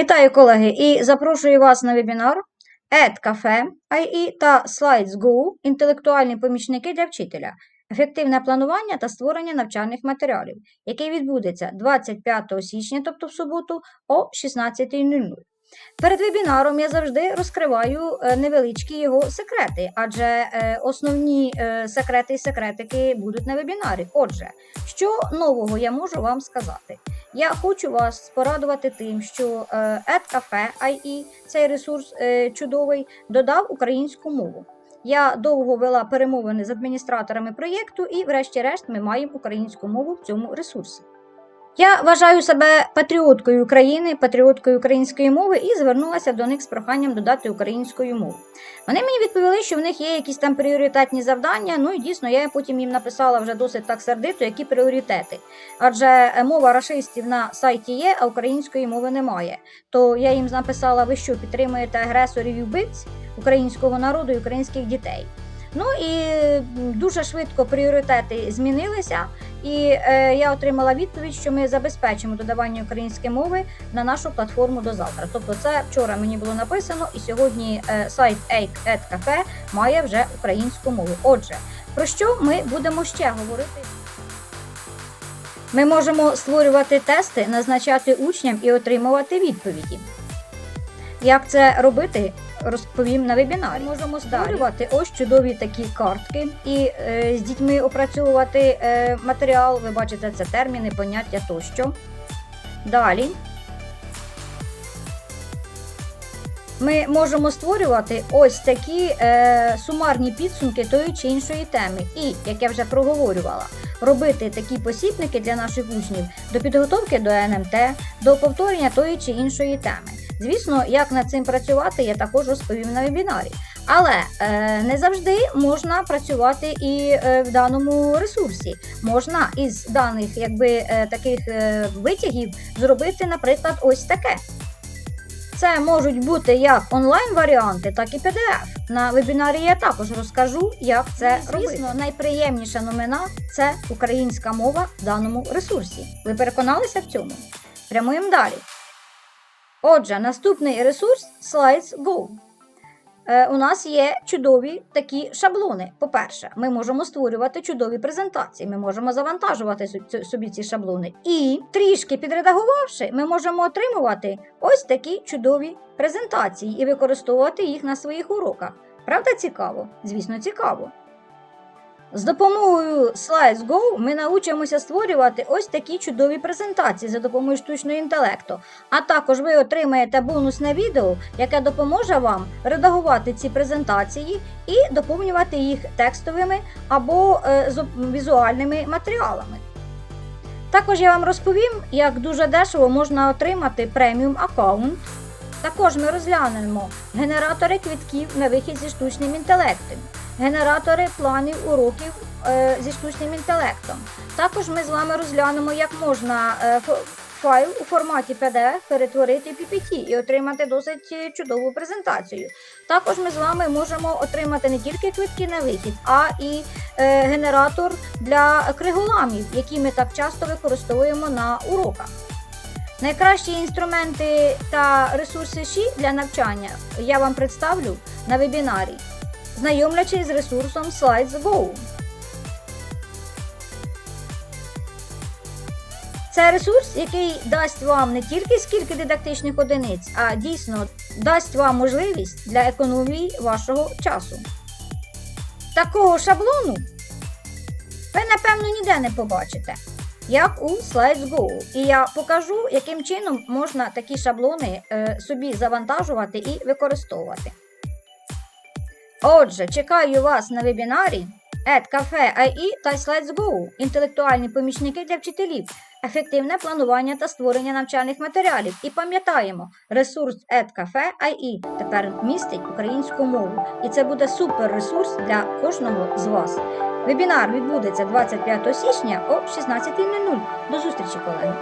Вітаю, колеги, і запрошую вас на вебінар EdCafe IE та SlidesGo – інтелектуальні помічники для вчителя. Ефективне планування та створення навчальних матеріалів, який відбудеться 25 січня, тобто в суботу, о 16.00. Перед вебінаром я завжди розкриваю е, невеличкі його секрети, адже е, основні е, секрети і секретики будуть на вебінарі. Отже, що нового я можу вам сказати? Я хочу вас порадувати тим, що е, EdCafe IE, цей ресурс чудовий, додав українську мову. Я довго вела перемовини з адміністраторами проєкту, і, врешті-решт, ми маємо українську мову в цьому ресурсі. Я вважаю себе патріоткою України, патріоткою української мови і звернулася до них з проханням додати українською мову. Вони мені відповіли, що в них є якісь там пріоритетні завдання. Ну і дійсно, я потім їм написала вже досить так сердито, які пріоритети. Адже е, мова рашистів на сайті є, а української мови немає. То я їм написала, ви що підтримуєте агресорів і вбивць українського народу і українських дітей. Ну і дуже швидко пріоритети змінилися, і е, я отримала відповідь, що ми забезпечимо додавання української мови на нашу платформу до завтра. Тобто, це вчора мені було написано, і сьогодні е, сайт EdCafe має вже українську мову. Отже, про що ми будемо ще говорити? Ми можемо створювати тести, назначати учням і отримувати відповіді. Як це робити, розповім на вебінарі. Можемо створювати ось чудові такі картки і е, з дітьми опрацьовувати е, матеріал. Ви бачите, це терміни, поняття тощо. Далі. Ми можемо створювати ось такі е, сумарні підсумки тої чи іншої теми. І, як я вже проговорювала, робити такі посібники для наших учнів до підготовки до НМТ, до повторення тої чи іншої теми. Звісно, як над цим працювати, я також розповім на вебінарі. Але е, не завжди можна працювати і е, в даному ресурсі. Можна із даних якби, е, таких е, витягів зробити, наприклад, ось таке. Це можуть бути як онлайн-варіанти, так і PDF. На вебінарі я також розкажу, як це Ну, робити. Звісно, найприємніша новина це українська мова в даному ресурсі. Ви переконалися в цьому? Прямуємо далі. Отже, наступний ресурс SlidesGo. Е, у нас є чудові такі шаблони. По-перше, ми можемо створювати чудові презентації, ми можемо завантажувати собі ці шаблони. І трішки підредагувавши, ми можемо отримувати ось такі чудові презентації і використовувати їх на своїх уроках. Правда, цікаво? Звісно, цікаво. З допомогою SlidesGo ми научимося створювати ось такі чудові презентації за допомогою штучного інтелекту. А також ви отримаєте бонусне відео, яке допоможе вам редагувати ці презентації і доповнювати їх текстовими або е, візуальними матеріалами. Також я вам розповім, як дуже дешево можна отримати преміум аккаунт. Також ми розглянемо генератори квитків на вихід зі штучним інтелектом, генератори планів уроків е, зі штучним інтелектом. Також ми з вами розглянемо, як можна е, файл у форматі PDF перетворити PPT і отримати досить е, чудову презентацію. Також ми з вами можемо отримати не тільки квитки на вихід, а і генератор для криголамів, які ми так часто використовуємо на уроках. Найкращі інструменти та ресурси ШІ для навчання я вам представлю на вебінарі, знайомлячись з ресурсом SlidesGo. Це ресурс, який дасть вам не тільки скільки дидактичних одиниць, а дійсно дасть вам можливість для економії вашого часу. Такого шаблону ви, напевно, ніде не побачите як у SlidesGo. І я покажу, яким чином можна такі шаблони е, собі завантажувати і використовувати. Отже, чекаю вас на вебінарі EdCafe IE та SlidesGo – інтелектуальні помічники для вчителів, ефективне планування та створення навчальних матеріалів. І пам'ятаємо, ресурс EdCafe IE тепер містить українську мову. І це буде супер ресурс для кожного з вас. Вебінар відбудеться 25 січня о 16.00. До зустрічі, колеги!